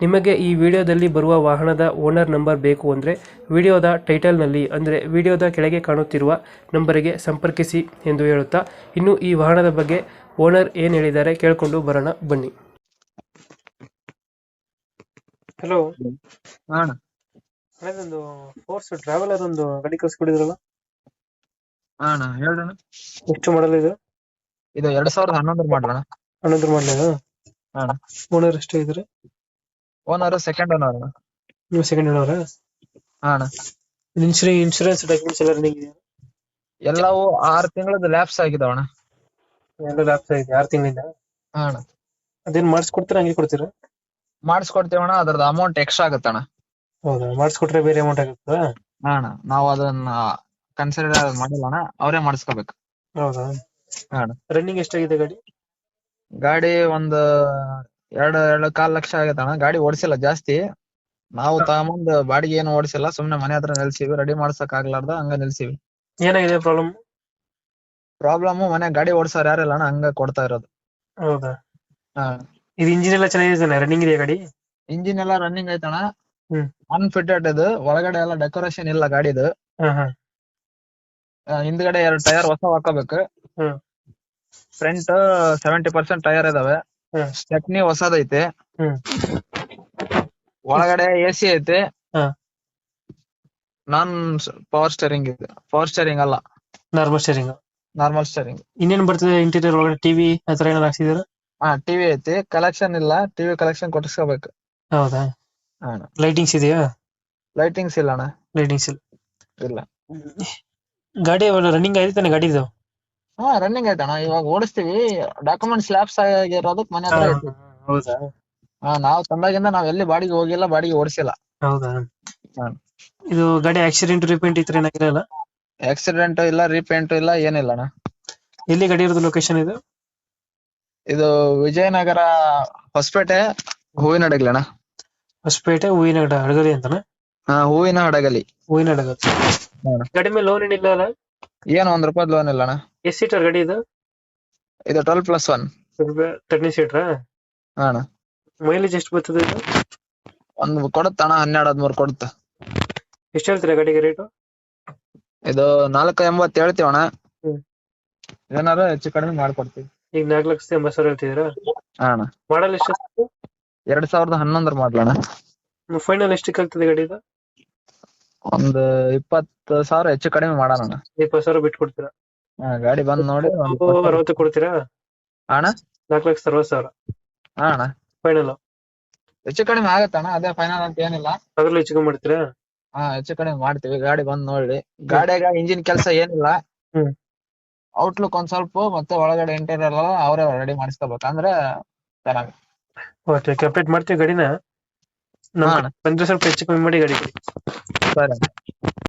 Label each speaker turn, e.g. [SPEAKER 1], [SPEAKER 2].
[SPEAKER 1] ನಿಮಗೆ ಈ ವಿಡಿಯೋದಲ್ಲಿ ಬರುವ ವಾಹನದ ಓನರ್ ನಂಬರ್ ಬೇಕು ಅಂದರೆ ವಿಡಿಯೋದ ಟೈಟಲ್ನಲ್ಲಿ ಅಂದರೆ ವಿಡಿಯೋದ ಕೆಳಗೆ ಕಾಣುತ್ತಿರುವ ನಂಬರಿಗೆ ಸಂಪರ್ಕಿಸಿ ಎಂದು ಹೇಳುತ್ತಾ ಇನ್ನು ಈ ವಾಹನದ ಬಗ್ಗೆ ಓನರ್ ಏನು ಹೇಳಿದ್ದಾರೆ ಕೇಳಿಕೊಂಡು ಬರೋಣ ಬನ್ನಿ. ಹಲೋ ಒಂದು ಫೋರ್ಸ್ ಟ್ರಾವೆಲರ್ ಒಂದು ಗಾಡಿ ಕಳ್ಸಿಕೊಡಿದ್ರಲ್ಲ?
[SPEAKER 2] ಅಣ್ಣ
[SPEAKER 1] ಎಷ್ಟು ಮಾಡಲ್ ಇದು?
[SPEAKER 2] ಇದು ಎರಡ್ ಸಾವಿರದ ಹನ್ನೊಂದರ
[SPEAKER 1] ಮಾಡೋಣ ಮಾಡಲ
[SPEAKER 2] ಅಣ್ಣ.
[SPEAKER 1] ಓನರ್ ಎಷ್ಟು ಇದ್ರೆ
[SPEAKER 2] ಓನರ್ ಸೆಕೆಂಡ್ ಓನರ್
[SPEAKER 1] ನೀವು ಸೆಕೆಂಡ್ ಓನರ್
[SPEAKER 2] ಅಣ್ಣ.
[SPEAKER 1] ಇನ್ಶೂರೆನ್ಸ್ ಇನ್ಶೂರೆನ್ಸ್ ಡಾಕ್ಯುಮೆಂಟ್ಸ್ ಎಲ್ಲ ರನ್ನಿಂಗ್ ಇದೆಯಾ?
[SPEAKER 2] ಎಲ್ಲವೂ ಆರು ತಿಂಗಳದ ಲ್ಯಾಪ್ಸ್ ಆಗಿದೆ ಅಣ್ಣ.
[SPEAKER 1] ಎಲ್ಲ ಲ್ಯಾಪ್ಸ್ ಆಗಿದೆ ಆರು ತಿಂಗಳಿಂದ?
[SPEAKER 2] ಅಣ್ಣ.
[SPEAKER 1] ಅದೇನ್ ಮಾಡಿಸ್ಕೊಡ್ತೀರಾ ಹಂಗೆ ಕೊಡ್ತೀರಾ?
[SPEAKER 2] ಮಾಡಿಸ್ಕೊಡ್ತೀವಿ ಅಣ್ಣ ಅದ್ರದ್ದು ಅಮೌಂಟ್ ಎಕ್ಸ್ಟ್ರಾ ಆಗುತ್ತೆ ಅಣ್ಣ.
[SPEAKER 1] ಹೌದಾ ಮಾಡಿಸ್ಕೊಟ್ರೆ ಬೇರೆ ಅಮೌಂಟ್ ಆಗುತ್ತಾ?
[SPEAKER 2] ಅಣ್ಣ ನಾವು ಅದನ್ನ ಕನ್ಸಿಡರ್ ಮಾಡಿಲ್ಲ ಅಣ್ಣ ಅವರೇ ಮಾಡಿಸ್ಕೋಬೇಕು.
[SPEAKER 1] ಹೌದಾ?
[SPEAKER 2] ಅಣ್ಣ.
[SPEAKER 1] ರನ್ನಿಂಗ್ ಎಷ್ಟಾಗಿದೆ ಗಾಡಿ?
[SPEAKER 2] ಗಾಡಿ ಒಂದ್ ಎರಡ್ ಎರಡ್ ಕಾಲ್ ಲಕ್ಷ ಆಗತ್ತೆ ಅಣ್ಣ ಗಾಡಿ ಓಡಿಸಿಲ್ಲ ಜಾಸ್ತಿ. ನಾವು ತಗೊಂಬಂದ್ ಬಾಡಿಗೆ ಏನು ಓಡಿಸಿಲ್ಲ. ಸುಮ್ನೆ ಮನೆ ಹತ್ರ ನಿಲ್ಸಿವಿ ರೆಡಿ ಮಾಡ್ಸಕ್ ಆಗ್ಲಾರ್ದ ಹಂಗ ನಿಲ್ಸಿವಿ
[SPEAKER 1] ಏನಾಗಿದೆ ಪ್ರಾಬ್ಲಮ್
[SPEAKER 2] ಪ್ರಾಬ್ಲಮ್ ಮನೆ ಗಾಡಿ ಓಡ್ಸೋರ್ ಯಾರಿಲ್ಲ ಅಣ್ಣ ಹಂಗ ಕೊಡ್ತಾ ಇರೋದು.
[SPEAKER 1] ಹೌದಾ?
[SPEAKER 2] ಹಾ.
[SPEAKER 1] ಇದು ಇಂಜಿನ್ ಎಲ್ಲ ಚೆನ್ನಾಗಿದೆ ರನ್ನಿಂಗ್ ಇದೆಯಾ ಗಾಡಿ?
[SPEAKER 2] ಇಂಜಿನ್ ಎಲ್ಲ ರನ್ನಿಂಗ್ ಐತಣ್ಣ.
[SPEAKER 1] ಹ್ಮ್.
[SPEAKER 2] ಅನ್ಫಿಟೆಡ್ ಇದು. ಒಳಗಡೆ ಎಲ್ಲ ಡೆಕೋರೇಷನ್ ಇಲ್ಲ ಗಾಡಿದು.
[SPEAKER 1] ಹಾ ಹಾ.
[SPEAKER 2] ಆ, ಹಿಂದ್ಗಡೆ ಎರಡ್ ಟೈರ್ ಹೊಸ ಹಾಕೋಬೇಕು.
[SPEAKER 1] ಹ್ಮ್.
[SPEAKER 2] ಫ್ರಂಟ್ ಸೆವೆಂಟಿ ಪರ್ಸೆಂಟ್ ಟೈರ್ ಇದಾವೆ. ಸ್ಟೆಪ್ನಿ ಹೊಸದೈತೆ. ಒಳಗಡೆ ಎ ಸಿ ಐತೆ. ನಾನ್ ಪವರ್ ಸ್ಟೇರಿಂಗ್ ಇದೆ. ಪವರ್ ಸ್ಟೇರಿಂಗ್ ಅಲ್ಲ.
[SPEAKER 1] ನಾರ್ಮಲ್ ಸ್ಟೇರಿಂಗ್
[SPEAKER 2] ನಾರ್ಮಲ್ ಸ್ಟೇರಿಂಗ್
[SPEAKER 1] ಇನ್ನೇನ್ ಬರ್ತದೆ ಇಂಟೀರಿಯರ್ ಒಳಗಡೆ? ಟಿವಿ ಆತರ ಏನಾದ್ರು ಹಾಕ್ಸಿದಾರ
[SPEAKER 2] ಹಾ ಟಿವಿ ಐತಿ. ಕಲೆಕ್ಷನ್ ಇಲ್ಲ. ಟಿವಿ ಕಲೆಕ್ಷನ್ ಕೊಟ್ಟಿಸ್ಕೋಬೇಕು.
[SPEAKER 1] ಹೌದಾ? ಲೈಟಿಂಗ್ಸ್ ಇದೆಯಾ?
[SPEAKER 2] ಲೈಟಿಂಗ್ಸ್ ಇಲ್ಲ ಅಣ್ಣ.
[SPEAKER 1] ಲೈಟಿಂಗ್ಸ್ ಇಲ್ಲ.
[SPEAKER 2] ಇಲ್ಲ.
[SPEAKER 1] ಗಾಡಿ ರನ್ನಿಂಗ್ ಆಗಿದೆ ತಾನೆ ಗಾಡಿ
[SPEAKER 2] ಹಾ ರನ್ನಿಂಗ್ ಆಯ್ತಣ್ಣ. ಇವಾಗ ಓಡಿಸ್ತೀವಿ. ಡಾಕ್ಯುಮೆಂಟ್ಸ್ ಲ್ಯಾಪ್ಸ್ ಆಗಿರೋದಕ್ ಮನೆ ಹತ್ರ
[SPEAKER 1] ಹೌದಾ
[SPEAKER 2] ಹಾ ನಾವ್ ತಂದಾಗಿಂದ ನಾವ್ ಎಲ್ಲಿ ಬಾಡಿಗೆ ಹೋಗಿಲ್ಲ ಬಾಡಿಗೆ ಓಡಿಸಿಲ್ಲ.
[SPEAKER 1] ಹೌದಾ?
[SPEAKER 2] ಹಾ.
[SPEAKER 1] ಇದು ಗಾಡಿ ಆಕ್ಸಿಡೆಂಟ್ ರಿಪೇಂಟ್ ಇತ್ರ ತರ ಏನಾಗಿರಲ್ಲ
[SPEAKER 2] ಆಕ್ಸಿಡೆಂಟ್ ಇಲ್ಲ ರೀಪೇಂಟ್ ಇಲ್ಲ ಏನಿಲ್ಲ ಅಣ್ಣ.
[SPEAKER 1] ಎಲ್ಲಿ ಗಾಡಿ ಇರೋದು ಲೊಕೇಶನ್ ಇದು?
[SPEAKER 2] ಇದು ವಿಜಯನಗರ ಹೊಸಪೇಟೆ ಹೂವಿನ ಹಡಗಲಿ ಅಣ್ಣ.
[SPEAKER 1] ಹೊಸಪೇಟೆ ಹೂವಿನ ಗಿಡ ಹಡಗಲಿ ಅಂತಾನೆ?
[SPEAKER 2] ಹಾ ಹೂವಿನ ಹಡಗಲಿ.
[SPEAKER 1] ಹೂವಿನ ಹಡಗಲಿ
[SPEAKER 2] ಕಡಿಮೆ
[SPEAKER 1] ಗಾಡಿ ಮೇಲೆ ಲೋನ್ ಏನಿಲ್ಲ ಅಲ್ಲ?
[SPEAKER 2] ಏನು ಒಂದ್ ರೂಪಾಯಿ ಲೋನ್ ಇಲ್ಲ ಅಣ್ಣ.
[SPEAKER 1] ಎಷ್ಟ್ ಸೀಟರ್ ಗಾಡಿ ಇದು?
[SPEAKER 2] ಇದು twelve plus one
[SPEAKER 1] thirteen seater
[SPEAKER 2] ಅಣ್ಣ.
[SPEAKER 1] ಮೈಲೇಜ್ ಎಷ್ಟು ಬರ್ತದೆ ಇದು?
[SPEAKER 2] ಒಂದು ಕೊಡುತ್ತ ಅಣ್ಣ ಹನ್ನೆರಡು ಹದಿಮೂರು ಕೊಡುತ್ತ.
[SPEAKER 1] ಎಷ್ಟು ಹೇಳ್ತೀರಾ ಗಾಡಿಗೆ ರೇಟು
[SPEAKER 2] ಇದು ನಾಲ್ಕು ಎಂಬತ್ತು ಹೇಳ್ತೀವಿ ಅಣ್ಣ.
[SPEAKER 1] ಹ್ಮ್.
[SPEAKER 2] ಹೆಚ್ಚು ಕಡಿಮೆ ಮಾಡ್ಕೊಡ್ತೀವಿ.
[SPEAKER 1] ಈಗ ನಾಲ್ಕು ಲಕ್ಷದ ಎಂಬತ್ತು ಸಾವಿರ ಹೇಳ್ತಿದ್ದೀರಾ?
[SPEAKER 2] ಅಣ್ಣ.
[SPEAKER 1] ಮಾಡಲ್ ಎಷ್ಟು
[SPEAKER 2] ಎರಡ್ ಸಾವಿರದ ಹನ್ನೊಂದರ ಮಾಡ್ಲಣ್ಣ
[SPEAKER 1] ಫೈನಲ್ ಎಷ್ಟಕ್ಕೆ ಆಗ್ತದೆ ಗಾಡಿ ಇದು
[SPEAKER 2] ಒಂದ್ ಇಪ್ಪತ್ತು ಸಾವಿರ ಹೆಚ್ಚು ಕಡಿಮೆ ಮಾಡೋಣ ಅಣ್ಣ.
[SPEAKER 1] ಇಪ್ಪತ್ತು ಸಾವಿರ ಬಿಟ್ಟು ಕೊಡ್ತೀರಾ
[SPEAKER 2] ಗಾಡಿ ಬಂದ್ ನೋಡಿ.
[SPEAKER 1] ಅರವತ್ತು ಕೊಡ್ತೀರಾ?
[SPEAKER 2] ಅಣ್ಣ?
[SPEAKER 1] ನಾಲ್ಕು ಲಕ್ಷದ ಅರವತ್ತು ಸಾವಿರ.
[SPEAKER 2] ಹಾ ಅಣ್ಣ.
[SPEAKER 1] ಫೈನಲ್
[SPEAKER 2] ಹೆಚ್ಚು ಕಡಿಮೆ ಆಗತ್ತಣ್ಣ ಅದೇ ಫೈನಲ್ ಅಂತ ಏನಿಲ್ಲ.
[SPEAKER 1] ಅದ್ರಲ್ಲಿ ಹೆಚ್ಚು ಮಾಡ್ತೀರಾ?
[SPEAKER 2] ಹಾ ಹೆಚ್ಚು ಕಡಿಮೆ ಮಾಡ್ತೀವಿ ಗಾಡಿ ಬಂದ್ ನೋಡಿ. ಗಾಡಿಯಾಗ ಇಂಜಿನ್ ಕೆಲಸ ಏನಿಲ್ಲ.
[SPEAKER 1] ಹ್ಮ್.
[SPEAKER 2] ಔಟ್ಲುಕ್ ಒಂದ್ ಸ್ವಲ್ಪ ಮತ್ತೆ ಒಳಗಡೆ ಇಂಟೀರಿಯರ್ ಎಲ್ಲ ಅವರೇ ರೆಡಿ ಮಾಡಿಸ್ಕೋಬೇಕು. ಅಂದ್ರೆ ಚೆನ್ನಾಗಿ
[SPEAKER 1] ಓಕೆ ಕಂಪ್ಲೀಟ್ ಮಾಡ್ತೀವಿ ಗಾಡಿನ? ನಮ್ಮ
[SPEAKER 2] ಅಣ್ಣ.
[SPEAKER 1] ಬಂದ್ರೆ ಸ್ವಲ್ಪ ಹೆಚ್ಚು ಕಮ್ಮಿ ಮಾಡಿ ಗಾಡಿ
[SPEAKER 2] ಸರಿ